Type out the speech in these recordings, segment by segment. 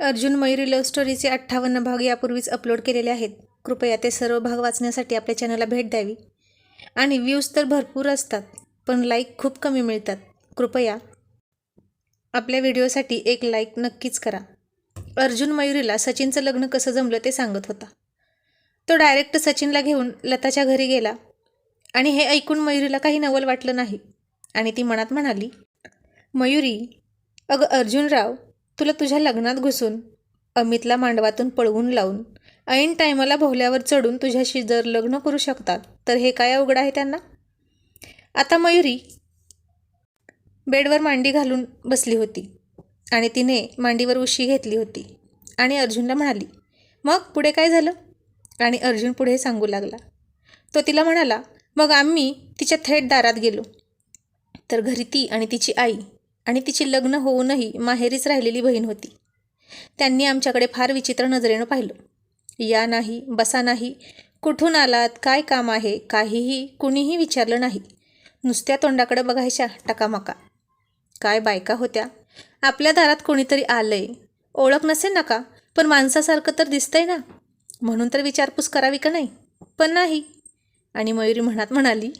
Arjun Mayuri love स्टोरीचे अठ्ठावन्न भाग यापूर्वीच अपलोड केलेले आहेत. कृपया ते सर्व भाग वाचण्यासाठी आपल्या चॅनलला भेट द्यावी. आणि व्ह्यूज तर भरपूर असतात पण लाईक खूप कमी मिळतात. कृपया आपल्या व्हिडिओसाठी एक लाईक नक्कीच करा. अर्जुन मयुरीला सचिनचं लग्न कसं जमलं ते सांगत होता. तो डायरेक्ट सचिनला घेऊन लताच्या घरी गेला. आणि हे ऐकून मयुरीला काही नवल वाटलं नाही. आणि ती मनात म्हणाली मयुरी अगं अर्जुनराव तुला तुझ्या लग्नात घुसून अमितला मांडवातून पळवून लावून ऐन टायमाला भोवल्यावर चढून तुझ्याशी जर लग्न करू शकतात तर हे काय अवघड आहे त्यांना? आता मयुरी बेडवर मांडी घालून बसली होती आणि तिने मांडीवर उशी घेतली होती आणि अर्जुनला म्हणाली मग पुढे काय झालं? आणि अर्जुन पुढे सांगू लागला. तो तिला म्हणाला मग आम्ही तिच्या थेट दारात गेलो. तर घरी ती आणि तिची आई आणि तिची लग्न होऊनही माहेरीच राहिलेली बहीण होती. त्यांनी आमच्याकडे फार विचित्र नजरेनं पाहिलं. या नाही बसा नाही कुठून आलात काय काम आहे काहीही कुणीही विचारलं नाही. नुसत्या तोंडाकडे बघायच्या टकामका. काय बायका होत्या. आपल्या दारात कोणीतरी आलंय. ओळख नसेल नका पण माणसासारखं तर दिसतंय ना. म्हणून तर विचारपूस करावी का नाही? पण नाही. आणि मयुरी म्हणत म्हणाली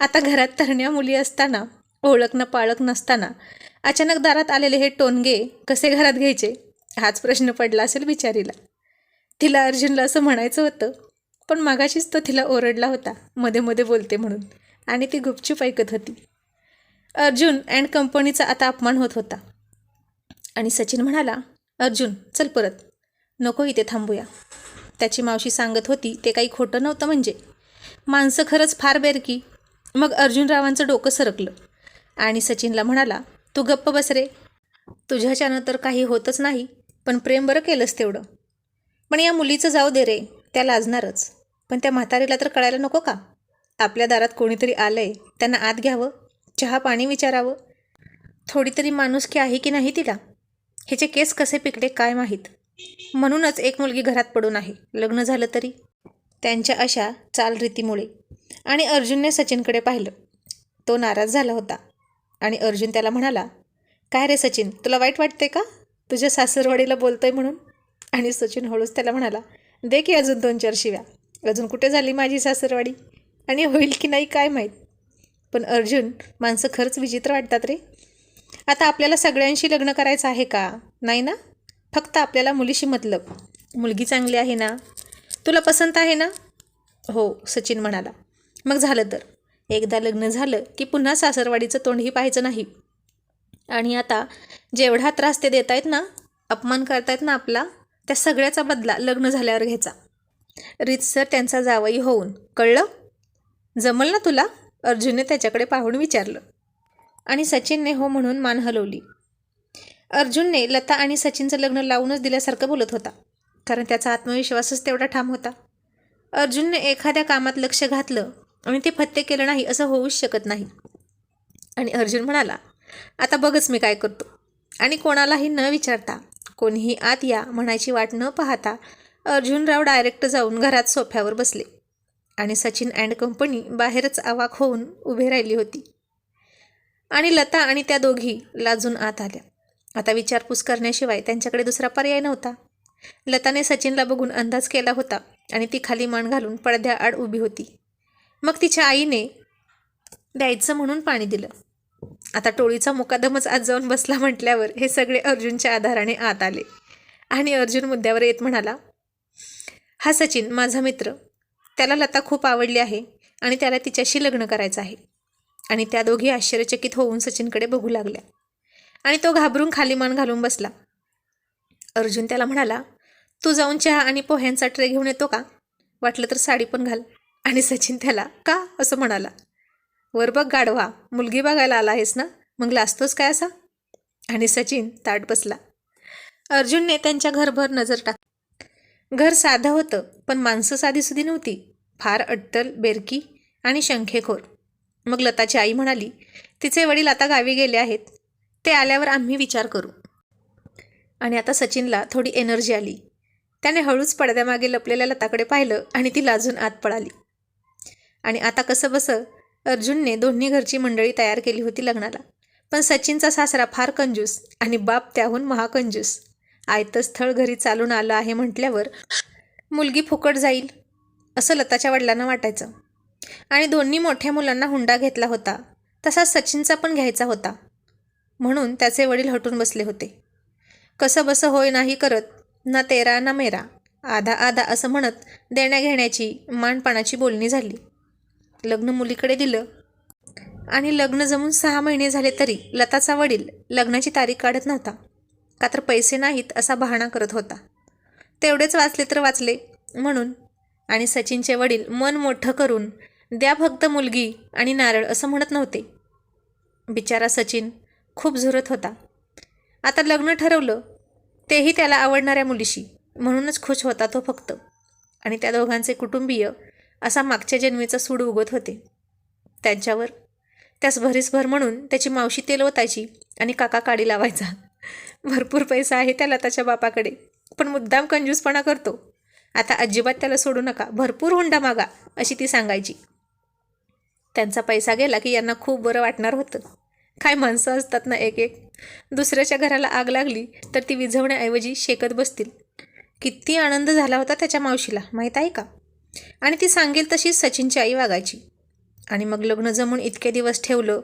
आता घरात तरण्या मुली असताना ओळख न पाळख नसताना अचानक दारात आलेले हे टोनगे कसे घरात घ्यायचे? हाच प्रश्न पडला असेल बिचारीला. तिला अर्जुनला असं म्हणायचं होतं पण मागाशीच तो तिला ओरडला होता मध्ये मध्ये बोलते म्हणून आणि ती गुपचूप ऐकत होती. अर्जुन अँड कंपनीचा आता अपमान होत होता. आणि सचिन म्हणाला अर्जुन चल परत. नको इथे थांबूया. त्याची मावशी सांगत होती ते काही खोटं नव्हतं म्हणजे. माणसं खरंच फार बेरकी. मग अर्जुनरावांचं डोकं सरकलं. आणि सचिनला म्हणाला तू गप्प बस रे. तुझ्याच्यानं तर काही होतच नाही पण प्रेम बरं केलंस तेवढं. पण या मुलीचं जाऊ दे रे त्या लाजणारच. पण त्या म्हातारीला तर कळायला नको का? आपल्या दारात कोणीतरी आलंय त्यांना आत घ्यावं चहा पाणी विचारावं. थोडी तरी माणुसकी आहे की नाही तिला? ह्याचे केस कसे पिकले काय माहीत? म्हणूनच एक मुलगी घरात पडून आहे लग्न झालं तरी. त्यांच्या अशा चालरीतीमुळे. आणि अर्जुनने सचिनकडे पाहिलं. तो नाराज झाला होता. आणि अर्जुन त्याला म्हणाला काय रे सचिन तुला वाईट वाटते का? तुझ्या सासरवाडीला बोलतोय म्हणून. आणि सचिन हळूच त्याला म्हणाला दे की अजून दोन चार शिव्या. अजून कुठे झाली माझी सासरवाडी? आणि होईल की नाही काय माहीत? पण अर्जुन माणसं खरंच विचित्र वाटतात रे. आता आपल्याला सगळ्यांशी लग्न करायचं आहे का? नाही ना? फक्त आपल्याला मुलीशी मतलब. मुलगी चांगली आहे ना? तुला पसंत आहे ना? हो सचिन म्हणाला. मग झालं तर? एकदा लग्न झालं की पुन्हा सासरवाडीचं तोंडही पाहायचं नाही. आणि आता जेवढा त्रास ते देत आहेत ना अपमान करतायत ना आपला त्या सगळ्याचा बदला लग्न झाल्यावर घ्यायचा. रीतसर त्यांचा जावई होऊन कळलं? जमल ना तुला? अर्जुनने त्याच्याकडे पाहून विचारलं. आणि सचिनने हो म्हणून मान हलवली. अर्जुनने लता आणि सचिनचं लग्न लावूनच दिल्यासारखं बोलत होता कारण त्याचा आत्मविश्वासच तेवढा ठाम होता. अर्जुनने एखाद्या कामात लक्ष घातलं आणि ते फत्ते केलं नाही असं होऊच शकत नाही. आणि अर्जुन म्हणाला आता बघच मी काय करतो. आणि कोणालाही न विचारता कोणीही आत या म्हणायची वाट न पाहता अर्जुनराव डायरेक्ट जाऊन घरात सोफ्यावर बसले. आणि सचिन अँड कंपनी बाहेरच अवाक होऊन उभे राहिली होती. आणि लता आणि त्या दोघी लाजून आत आल्या. आता विचारपूस करण्याशिवाय त्यांच्याकडे दुसरा पर्याय नव्हता. लताने सचिनला बघून अंदाज केला होता आणि ती खाली मान घालून पडद्याआड उभी होती. मग तिच्या आईने द्यायचं म्हणून पाणी दिलं. आता टोळीचा मुकादमच आज जाऊन बसला म्हटल्यावर हे सगळे अर्जुनच्या आधाराने आत आले. आणि अर्जुन मुद्द्यावर येत म्हणाला हा सचिन माझा मित्र. त्याला लता खूप आवडली आहे आणि त्याला तिच्याशी लग्न करायचं आहे. आणि त्या दोघी आश्चर्यचकित होऊन सचिनकडे बघू लागल्या. आणि तो घाबरून खाली मान घालून बसला. अर्जुन त्याला म्हणाला तू जाऊन चहा आणि पोह्यांचा ट्रे घेऊन येतो का? वाटलं तर साडी पण घाल. आणि सचिन त्याला का? असं म्हणाला. वर बघ गाढवा मुलगी बघायला आला आहेस ना? मग लाजतोस काय असा? आणि सचिन ताट बसला. अर्जुनने त्यांच्या घरभर नजर टाक घर साधं होतं पण माणसं साधीसुधी नव्हती. फार अट्टल बेरकी आणि शंखेखोर. मग लताची आई म्हणाली तिचे वडील आता गावी गेले आहेत. ते आल्यावर आम्ही विचार करू. आणि आता सचिनला थोडी एनर्जी आली. त्याने हळूच पडद्यामागे लपलेल्या लताकडे पाहिलं आणि ती लाजून आत पळाली. आणि आता कसं बसं? अर्जुनने दोन्ही घरची मंडळी तयार केली होती लग्नाला. पण सचिनचा सासरा फार कंजूस आणि बाप त्याहून महाकंजूस. आयतं स्थळ घरी चालून आलं आहे म्हटल्यावर मुलगी फुकट जाईल असं लताच्या वडिलांना वाटायचं. आणि दोन्ही मोठ्या मुलांना हुंडा घेतला होता तसाच सचिनचा पण घ्यायचा होता. म्हणून त्याचे वडील हटून बसले होते. कसं बसं होय नाही करत ना तेरा ना मेरा आधा आधा असं म्हणत देण्याघेण्याची घेण्याची बोलणी झाली. लग्न मुलीकडे दिलं. आणि लग्न जमून सहा महिने झाले तरी लताचा वडील लग्नाची तारीख काढत नव्हता. का तर पैसे नाहीत असा बहाणा करत होता. तेवढेच वाचले तर वाचले म्हणून. आणि सचिनचे वडील मन मोठं करून द्या फक्त मुलगी आणि नारळ असं म्हणत नव्हते. बिचारा सचिन खूप झुरत होता. आता लग्न ठरवलं तेही त्याला आवडणाऱ्या मुलीशी. म्हणूनच खुश होता तो फक्त. आणि त्या दोघांचे कुटुंबीय असा मागच्या जन्मीचा सूड उगत होते. त्यांच्यावर त्यास भरीसभर म्हणून त्याची मावशी तेल ओतायची आणि काका काडी लावायचा. भरपूर पैसा आहे त्याला त्याच्या बापाकडे पण मुद्दाम कंजूसपणा करतो. आता अजिबात त्याला सोडू नका भरपूर हुंडा मागा अशी ती सांगायची. त्यांचा पैसा गेला की यांना खूप बरं वाटणार होतं. काय माणसं असतात ना एक एक. दुसऱ्याच्या घराला आग लागली तर ती विझवण्याऐवजी शेकत बसतील. किती आनंद झाला होता त्याच्या मावशीला माहीत आहे का? आणि ती सांगेल तशीच सचिनची आई वागायची. आणि मग लग्न जमून इतके दिवस ठेवलं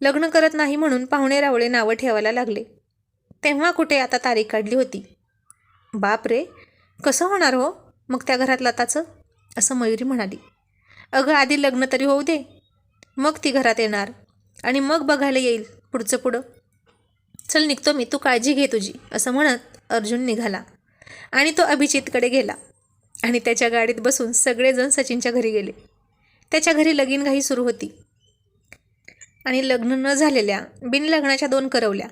लग्न करत नाही म्हणून पाहुणे रावळे नावं ठेवायला लागले. तेव्हा कुठे आता तारीख काढली होती? बाप रे कसं होणार हो? मग त्या घरात लताचं? असं मयुरी म्हणाली. अगं आधी लग्न तरी होऊ दे. मग ती घरात येणार. आणि मग बघायला येईल पुढचं पुढं. चल निघतो मी तू काळजी घे तुझी असं म्हणत अर्जुन निघाला. आणि तो अभिजितकडे गेला. आणि त्याच्या गाडीत बसून सगळेजण सचिनच्या घरी गेले. त्याच्या घरी लगीनघाई सुरू होती. आणि लग्न न झालेल्या बिनलग्नाच्या दोन करवल्या.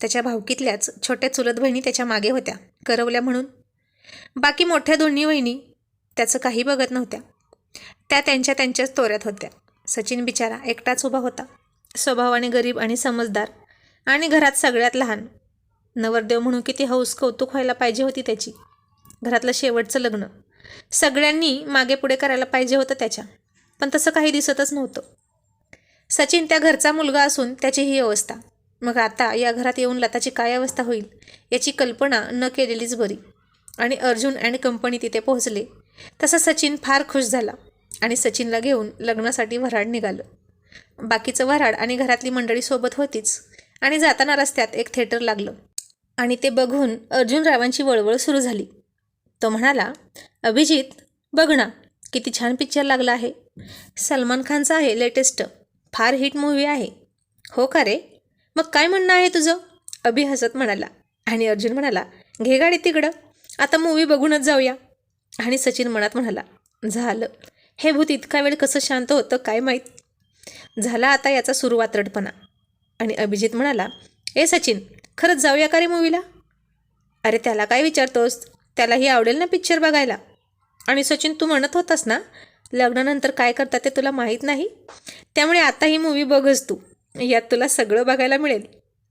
त्याच्या भावकीतल्याच छोट्या चुलत बहिणी त्याच्यामागे होत्या. करवल्या म्हणून बाकी मोठ्या दोन्ही बहिणी त्याचं काही बघत नव्हत्या. त्या त्यांच्या त्यांच्याच तोऱ्यात होत्या. सचिन बिचारा एकटाच उभा होता. स्वभावाने गरीब आणि समजदार आणि घरात सगळ्यात लहान. नवरदेव म्हणून किती हौस कौतुक व्हायला पाहिजे होती त्याची. घरातलं शेवटचं लग्न. सगळ्यांनी मागे पुढे करायला पाहिजे होतं त्याच्या पण तसं काही दिसतच नव्हतं. सचिन त्या घरचा मुलगा असून त्याची ही अवस्था. मग आता या घरात येऊन लताची काय अवस्था होईल याची कल्पना न केलेलीच बरी. आणि अर्जुन अँड कंपनी तिथे पोहोचले. तसा सचिन फार खुश झाला आणि सचिनला घेऊन लग्नासाठी वऱ्हाड निघालं. बाकीचं वऱ्हाड आणि घरातली मंडळी सोबत होतीच आणि जाताना रस्त्यात एक थिएटर लागलं. आणि ते बघून अर्जुन रावांची वळवळ सुरू झाली. तो म्हणाला अभिजित बघ ना किती छान पिक्चर लागला आहे. सलमान खानचा आहे लेटेस्ट फार हिट मूव्ही आहे. हो का रे? मग काय म्हणणं आहे तुझं? अभि हसत म्हणाला आणि अर्जुन म्हणाला घे गाडी तिकडं आता मूवी बघूनच जाऊया. आणि सचिन मनात म्हणाला झालं. हे भूत इतका वेळ कसं शांत होतं काय माहीत? झाला आता याचा सुरुवात रडपणा. आणि अभिजित म्हणाला ए सचिन खरंच जाऊया का रे मूवीला अरे त्याला काय विचारतोस? त्यालाही आवडेल ना पिक्चर बघायला. आणि सचिन तू म्हणत होतास ना लग्नानंतर काय करतात ते तुला माहीत नाही? त्यामुळे आता ही मूवी बघच तू. यात तुला सगळं बघायला मिळेल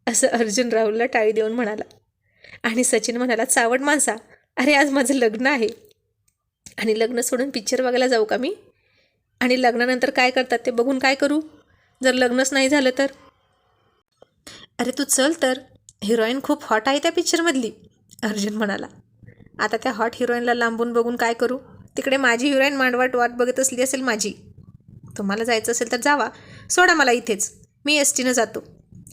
असं अर्जुन राहुलला टाळी देऊन म्हणाला. आणि सचिन म्हणाला चावड माणसा अरे आज माझं लग्न आहे. आणि लग्न सोडून पिक्चर बघायला जाऊ का मी? आणि लग्नानंतर काय करतात ते बघून काय करू? जर लग्नच नाही झालं तर? अरे तू चल तर हिरोईन खूप हॉट आहे त्या पिक्चरमधली अर्जुन म्हणाला. आता त्या हॉट हिरोईनला लांबून बघून काय करू? तिकडे माझी हिरोईन मांडवाट वाट बघत असली असेल माझी. तुम्हाला जायचं असेल तर जावा. सोडा मला इथेच. मी एस टीनं जातो.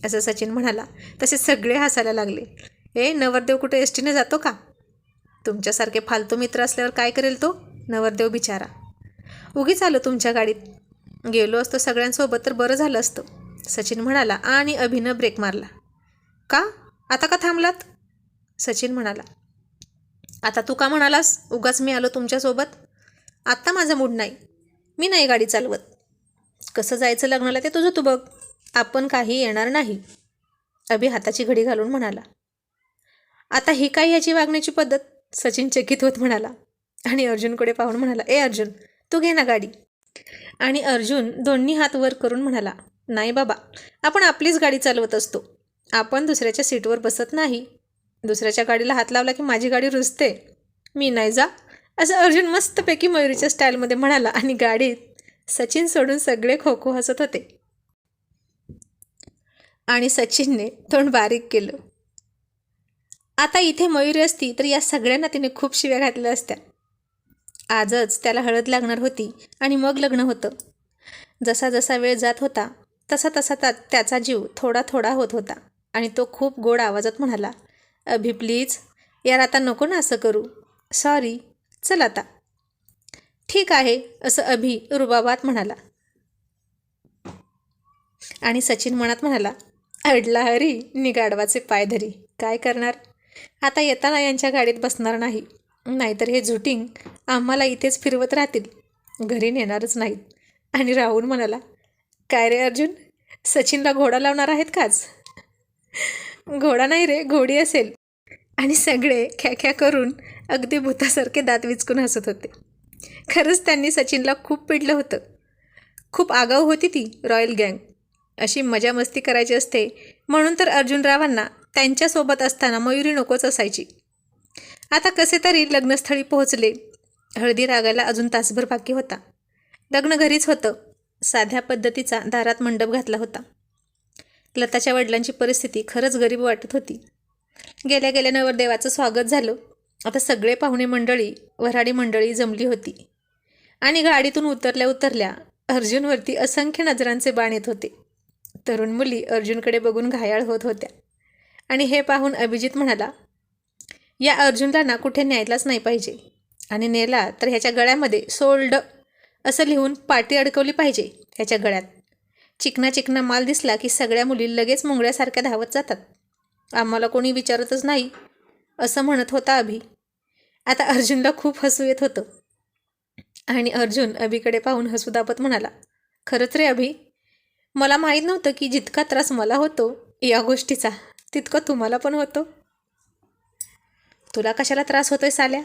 असं सचिन म्हणाला. तसे सगळे हसायला लागले. ए नवरदेव कुठे एस टीनं जातो का? तुमच्यासारखे फालतू मित्र असल्यावर काय करेल तो? नवरदेव बिचारा. उगीच आलो तुमच्या गाडीत. गेलो असतो सगळ्यांसोबत तर बरं झालं असतं. सचिन म्हणाला आणि अभिनं ब्रेक मारला. का? आता का थांबलात? सचिन म्हणाला. आता तू का म्हणालास उगाच मी आलो तुमच्यासोबत? आत्ता माझा मूड नाही. मी नाही गाडी चालवत. कसं जायचं लग्नाला ते तुझं तू बघ. आपण काही येणार नाही. अभि हाताची घडी घालून म्हणाला. आता ही काय याची वागण्याची पद्धत? सचिन चकित होत म्हणाला. आणि अर्जुनकडे पाहून म्हणाला ए अर्जुन तू घे ना गाडी. आणि अर्जुन दोन्ही हात वर करून म्हणाला नाही बाबा आपण आपलीच गाडी चालवत असतो. आपण दुसऱ्याच्या सीटवर बसत नाही. दुसऱ्याच्या गाडीला हात लावला की माझी गाडी रुजते. मी नाही जा. असं अर्जुन मस्तपैकी मयुरीच्या स्टाईलमध्ये म्हणाला आणि गाडीत सचिन सोडून सगळे खो खो हसत होते. आणि सचिनने तोंड बारीक केलं. आता इथे मयुरी असती तर या सगळ्यांना तिने खूप शिव्या घातल्या असत्या. आजच त्याला हळद लागणार होती आणि मग लग्न होतं. जसा जसा वेळ जात होता तसा तसा ता त्याचा जीव थोडा थोडा होत होता आणि तो खूप गोड आवाजात म्हणाला अभि प्लीज. यार आता नको ना असं करू. सॉरी चल आता. ठीक आहे असं अभि रुबाबात म्हणाला. आणि सचिन मनात म्हणाला अडला हरी निगाडवाचे पाय धरी. काय करणार? आता येताना यांच्या गाडीत बसणार नाही. नाहीतर हे झुटिंग आम्हाला इथेच फिरवत राहतील. घरी नेणारच नाहीत. आणि राहुल म्हणाला काय रे अर्जुन? सचिनला घोडा लावणार आहेत काच घोडा नाही रे घोडी असेल. आणि सगळे ख्याख्या करून अगदी भूतासारखे दात विचकून हसत होते. खरंच त्यांनी सचिनला खूप पिडलं होतं. खूप आगाऊ होती ती रॉयल गँग. अशी मजा मस्ती करायची असते म्हणून तर अर्जुनरावांना त्यांच्यासोबत असताना मयुरी नकोच असायची. आता कसे तरी लग्नस्थळी पोहोचले. हळदी रागायला अजून तासभर बाकी होता. लग्न घरीच होतं. साध्या पद्धतीचा दारात मंडप घातला होता. लताच्या वडिलांची परिस्थिती खरंच गरीब वाटत होती. गेल्या गेल्या नवरदेवाचं स्वागत झालं. आता सगळे पाहुणे मंडळी वऱ्हाडी मंडळी जमली होती. आणि गाडीतून उतरल्या उतरल्या अर्जुनवरती असंख्य नजरांचे बाण येत होते. तरुण मुली अर्जुनकडे बघून घायाळ होत होत्या. आणि हे पाहून अभिजित म्हणाला या अर्जुनला ना कुठे न्यायलाच नाही पाहिजे. आणि नेला तर ह्याच्या गळ्यामध्ये सोल्ड असं लिहून पाटी अडकवली पाहिजे ह्याच्या गळ्यात. चिकना चिकना माल दिसला की सगळ्या मुली लगेच मुंगळ्यासारख्या धावत जातात. आम्हाला कोणी विचारतच नाही असं म्हणत होता अभि. आता अर्जुनला खूप हसू येत होतं. आणि अर्जुन अभिकडे पाहून हसू दाबत म्हणाला खरंच रे अभि मला माहीत नव्हतं की जितका त्रास मला होतो या गोष्टीचा तितकं तुम्हाला पण होतो. तुला कशाला त्रास होतोय साल्या?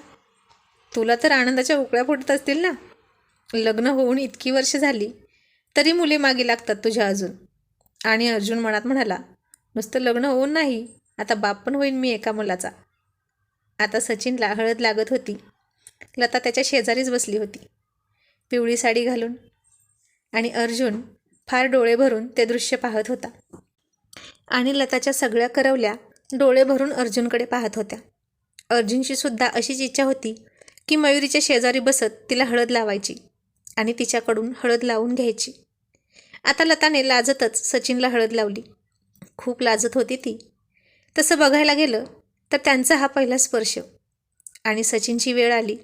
तुला तर आनंदाच्या उकळ्या फुटत असतील ना. लग्न होऊन इतकी वर्ष झाली तरी मुले मागे लागतात तुझ्या अजून. आणि अर्जुन मनात म्हणाला नुसतं लग्न होऊन नाही आता बाप पण होईन मी एका मुलाचा. आता सचिनला हळद लागत होती. लता त्याच्या शेजारीच बसली होती. पिवळी साडी घालून. आणि अर्जुन फार डोळे भरून ते दृश्य पाहत होता. आणि लताच्या सगळ्या करवल्या डोळे भरून अर्जुनकडे पाहत होत्या. अर्जुनची सुद्धा अशीच इच्छा होती की मयुरीच्या शेजारी बसत तिला हळद लावायची आणि तिच्याकडून हळद लावून घ्यायची. आता लताने लाजतच सचिनला हळद लावली. खूप लाजत होती ती. तसं बघायला गेलं तर त्यांचा हा पहिला स्पर्श. आणि सचिनची वेळ आली.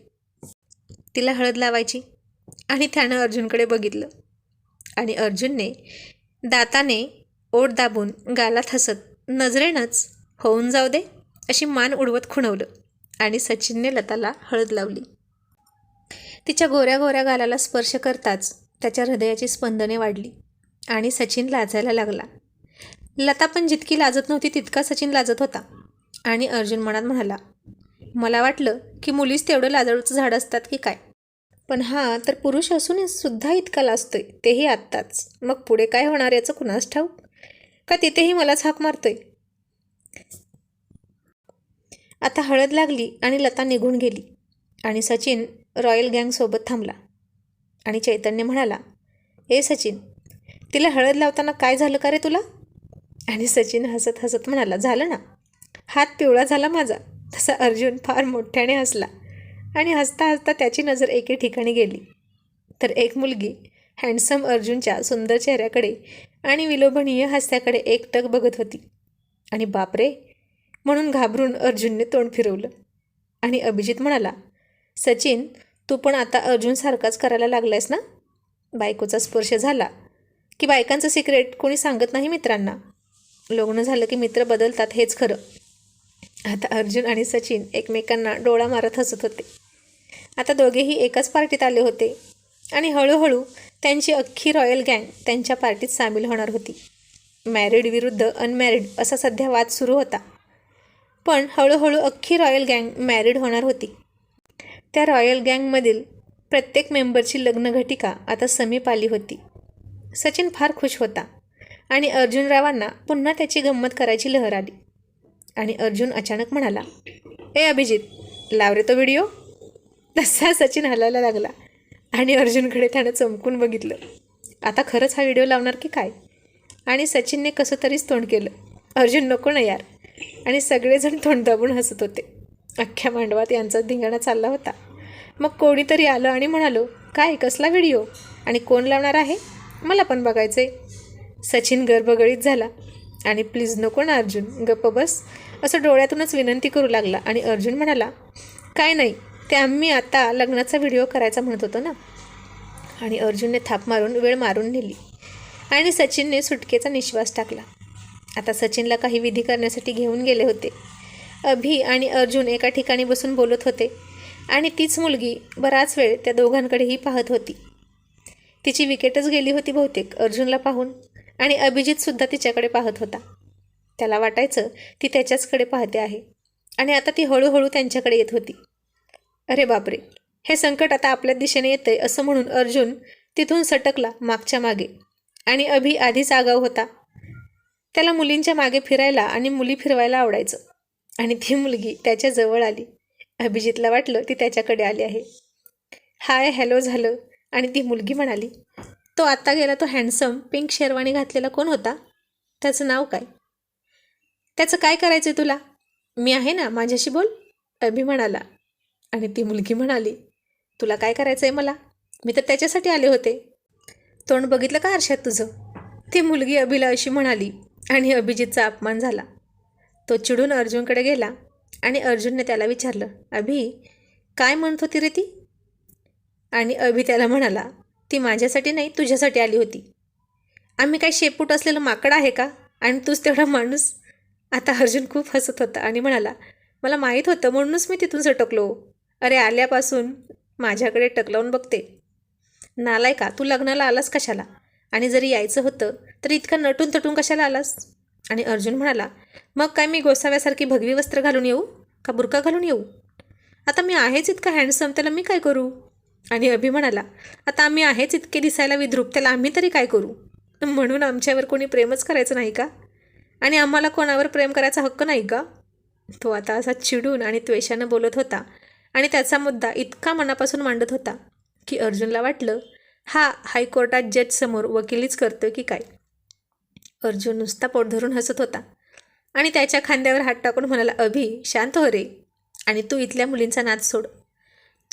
तिला हळद लावायची. आणि त्यानं अर्जुनकडे बघितलं. आणि अर्जुनने दाताने ओढ दाबून गालात हसत नजरेनंच होऊन जाऊ दे अशी मान उडवत खुणवलं. आणि सचिनने लताला हळद लावली. तिच्या गोऱ्या गोऱ्या गालाला स्पर्श करताच त्याच्या हृदयाची स्पंदने वाढली. आणि सचिन लाजायला लागला. लता पण जितकी लाजत नव्हती तितका सचिन लाजत होता. आणि अर्जुन मनात म्हणाला मला वाटलं की मुलीच तेवढं लाजाळूचं झाड असतात की काय? पण हा तर पुरुष असून सुद्धा इतका लाजतोय तेही आत्ताच. मग पुढे काय होणार याचं कुणास ठाऊक? का तिथेही मलाच हाक मारतोय? आता हळद लागली आणि लता निघून गेली. आणि सचिन रॉयल गँगसोबत थांबला. आणि चैतन्य म्हणाला ए सचिन तिला हळद लावताना काय झालं का रे तुला? आणि सचिन हसत हसत म्हणाला झालं ना. हात पिवळा झाला माझा. तसा अर्जुन फार मोठ्याने हसला आणि हसता हसता त्याची नजर एके ठिकाणी गेली. तर एक मुलगी हँडसम अर्जुनच्या सुंदर चेहऱ्याकडे आणि विलोभनीय हास्याकडे एकटक बघत होती. आणि बापरे म्हणून घाबरून अर्जुनने तोंड फिरवलं. आणि अभिजित म्हणाला सचिन तू पण आता अर्जुनसारखाच करायला लागलायस ना? बायकोचा स्पर्श झाला. की बायकांचं सिक्रेट कोणी सांगत नाही मित्रांना. लग्न झालं की मित्र बदलतात हेच खरं. आता अर्जुन आणि सचिन एकमेकांना डोळा मारत हसत होते. आता दोघेही एकाच पार्टीत आले होते. आणि हळूहळू त्यांची अख्खी रॉयल गँग त्यांच्या पार्टीत सामील होणार होती. मॅरिड विरुद्ध अनमॅरिड असा सध्या वाद सुरू होता. पण हळूहळू अख्खी रॉयल गँग मॅरिड होणार होती. त्या रॉयल गँगमधील प्रत्येक मेंबरची लग्नघटिका आता समीप आली होती. सचिन फार खुश होता आणि अर्जुनरावांना पुन्हा त्याची गंमत करायची लहर आली. आणि अर्जुन अचानक म्हणाला ए अभिजित लाव रे तो व्हिडिओ. तसा सचिन हलायला लागला आणि अर्जुनकडे त्यानं चमकून बघितलं आता खरंच हा व्हिडिओ लावणार की काय? आणि सचिनने कसं तरीच तोंड केलं अर्जुन नको ना यार. आणि सगळेजण तोंड दाबून हसत होते. अख्ख्या मांडवात यांचा धिंगाणा चालला होता. मग कोणीतरी आलं आणि म्हणालो काय कसला व्हिडिओ? आणि कोण लावणार आहे? मला पण बघायचं आहे सचिन गर्भगळीत झाला. आणि प्लीज नको ना अर्जुन गप्प बस. असं डोळ्यातूनच विनंती करू लागला आणि अर्जुन म्हणाला काय नाही ते आम्ही आता लग्नाचा व्हिडिओ करायचा म्हणत होतो ना. आणि अर्जुनने थाप मारून वेळ मारून नेली. आणि सचिनने सुटकेचा निश्वास टाकला. आता सचिनला काही विधी करण्यासाठी घेऊन गेले होते. अभि आणि अर्जुन एका ठिकाणी बसून बोलत होते. आणि तीच मुलगी बराच वेळ त्या दोघांकडेही पाहत होती. तिची विकेटच गेली होती बहुतेक अर्जुनला पाहून. आणि अभिजितसुद्धा तिच्याकडे पाहत होता. त्याला वाटायचं ती त्याच्याचकडे पाहते आहे. आणि आता ती हळूहळू त्यांच्याकडे येत होती. अरे बापरे हे संकट आता आपल्या दिशेने येतंय असं म्हणून अर्जुन तिथून सटकला मागच्या मागे. आणि अभि आधीच आगाव होता. त्याला मुलींच्या मागे फिरायला आणि मुली फिरवायला आवडायचं. आणि ती मुलगी त्याच्याजवळ आली. अभिजितला वाटलं ती त्याच्याकडे आली आहे. हाय हॅलो झालं. आणि ती मुलगी म्हणाली तो आत्ता गेला तो हँडसम पिंक शेरवाणी घातलेला कोण होता? त्याचं नाव काय? त्याचं काय करायचं आहे तुला? मी आहे ना माझ्याशी बोल. अभि म्हणाला. आणि ती मुलगी म्हणाली तुला काय करायचं आहे मला? मी तर त्याच्यासाठी आले होते. तोंड बघितलं का आरशात तुझं? ती मुलगी अभिला अशी म्हणाली आणि अभिजितचा अपमान झाला. तो चिडून अर्जुनकडे गेला आणि अर्जुनने त्याला विचारलं अभि काय म्हणत होती रे ती? आणि अभि त्याला म्हणाला ती माझ्यासाठी नाही तुझ्यासाठी आली होती. आम्ही काय शेपूट असलेलं माकड आहे का? आणि तूच तेवढा माणूस. आता अर्जुन खूप हसत होता आणि म्हणाला मला माहीत होतं म्हणूनच मी तिथून सटकलो हो. अरे आल्यापासून माझ्याकडे टकलावून बघते. नालाय का? तू लग्नाला आलास कशाला? आणि जरी यायचं होतं तर इतका नटून तटून कशाला आलास? आणि अर्जुन म्हणाला मग काय मी गोसाव्यासारखी भगवी वस्त्र घालून येऊ? का बुरका घालून येऊ? आता मी आहेच इतका हँडसम त्याला मी काय करू? आणि अभि म्हणाला आता आम्ही आहेच इतके दिसायला विद्रुप त्याला आम्ही तरी काय करू? म्हणून आमच्यावर कोणी प्रेमच करायचं नाही का? आणि आम्हाला कोणावर प्रेम करायचा हक्क नाही का? तो आता असा चिडून आणि त्वेषानं बोलत होता आणि त्याचा मुद्दा इतका मनापासून मांडत होता की अर्जुनला वाटलं हा हायकोर्टात जजसमोर वकिलीच करतोय की काय? अर्जुन नुसता पोट धरून हसत होता आणि त्याच्या खांद्यावर हात टाकून म्हणाला अभि शांत हो रे. आणि तू इथल्या मुलींचा नाद सोड.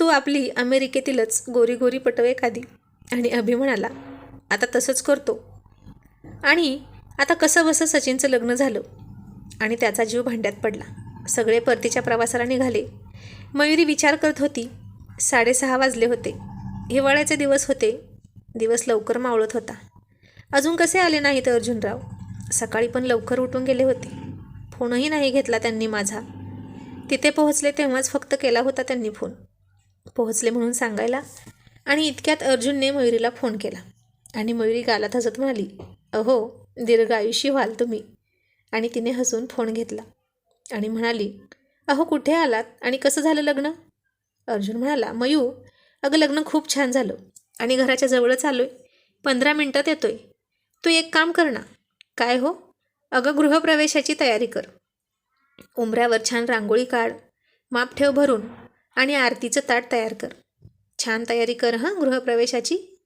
तू आपली अमेरिकेतीलच गोरी गोरी पटव एखादी. आणि अभि म्हणाला आता तसंच करतो. आणि आता कसं बसं सचिनचं लग्न झालं. आणि त्याचा जीव भांड्यात पडला. सगळे परतीच्या प्रवासाला निघाले. मयुरी विचार करत होती साडेसहा वाजले होते. हिवाळ्याचे दिवस होते. दिवस लवकर मावळत होता. अजून कसे आले नाहीत अर्जुनराव? सकाळी पण लवकर उठून गेले होते. फोनही नाही घेतला त्यांनी माझा. तिथे पोहोचले तेव्हाच फक्त केला होता त्यांनी फोन. पोहोचले म्हणून सांगायला. आणि इतक्यात अर्जुनने मयुरीला फोन केला. आणि मयुरी गालात हसत म्हणाली अहो दीर्घ आयुष्य व्हाल तुम्ही. आणि तिने हसून फोन घेतला. आणि म्हणाली अहो कुठे आलात? आणि कसं झालं लग्न? अर्जुन म्हणाला मयू अगं लग्न खूप छान झालं. आणि घराच्या जवळच आलो आहे पंधरा मिनटात येतो आहे तू एक काम कर ना. काय हो? अगं गृहप्रवेशाची तयारी कर. उंबऱ्यावर छान रांगोळी काढ. माप ठेव भरून. आणि आरतीचं ताट तयार कर. छान तयारी कर हां गृहप्रवेशाची.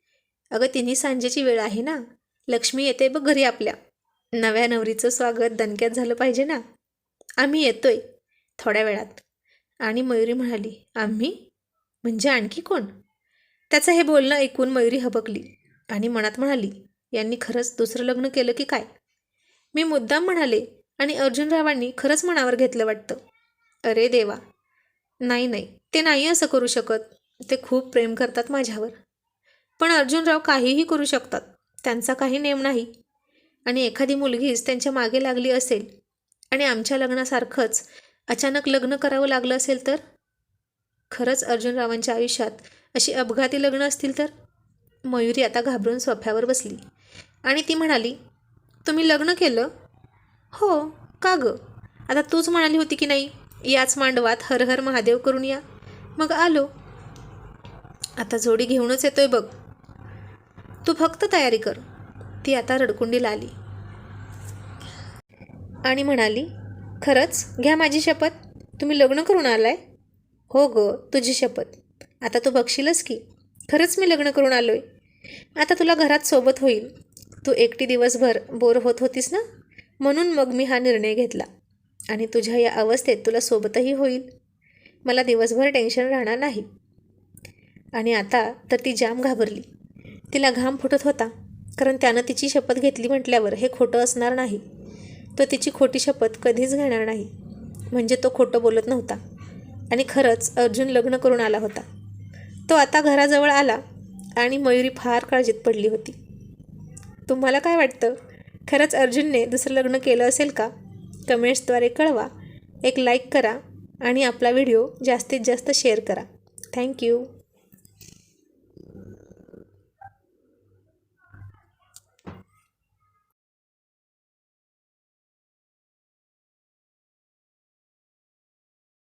अगं तिन्ही सांजेची वेळ आहे ना? लक्ष्मी येते बघ घरी आपल्या. नव्या नवरीचं स्वागत दणक्यात झालं पाहिजे ना? आम्ही येतोय थोड्या वेळात. आणि मयुरी म्हणाली आम्ही? म्हणजे आणखी कोण? त्याचं हे बोलणं ऐकून मयुरी हबकली आणि मनात म्हणाली यांनी खरंच दुसरं लग्न केलं की काय? मी मुद्दाम म्हणाले आणि अर्जुनरावांनी खरंच मनावर घेतलं वाटतं. अरे देवा नाही नाही. ते नाही असं करू शकत. ते खूप प्रेम करतात माझ्यावर. पण अर्जुनराव काहीही करू शकतात. त्यांचा काही नेम नाही. आणि एखादी मुलगीच त्यांच्या मागे लागली असेल आणि आमच्या लग्नासारखंच अचानक लग्न करावं लागलं असेल तर? खरंच अर्जुनरावांच्या आयुष्यात अशी अपघाती लग्न असतील तर? मयुरी आता घाबरून सोफ्यावर बसली. आणि ती म्हणाली तुम्ही लग्न केलं? हो. का गं? आता तूच म्हणाली होती की नाही? याच मांडवात हर हर महादेव करून या. मग आलो. आता जोडी घेऊनच येतोय बघ. तू फक्त तयारी कर. ती आता रडकुंडीला आली. आणि म्हणाली खरंच? घ्या माझी शपथ. तुम्ही लग्न करून आलाय? हो ग तुझी शपथ. आता तू बघशीलच की. खरंच मी लग्न करून आलोय. आता तुला घरात सोबत होईल. तू एकटी दिवसभर बोर होत होतीस ना? म्हणून मग मी हा निर्णय घेतला. आणि तुझ्या या अवस्थेत तुला सोबतही होईल. मला दिवसभर टेन्शन राहणार नाही. आणि आता तर ती जाम घाबरली. तिला घाम फुटत होता कारण त्यानं तिची शपथ घेतली म्हटल्यावर हे खोटं असणार नाही. तो तिची खोटी शपथ कधीच घेणार नाही. म्हणजे तो खोटं बोलत नव्हता. आणि खरंच अर्जुन लग्न करून आला होता. तो आता घराजवळ आला आणि मयुरी फार काळजीत पडली होती. तुम्हाला काय वाटतं? खरंच अर्जुनने दुसरं लग्न केलं असेल का? कमेंट्सद्वारे कळवा. एक लाईक करा आणि आपला व्हिडिओ जास्तीत जास्त शेअर करा. थँक्यू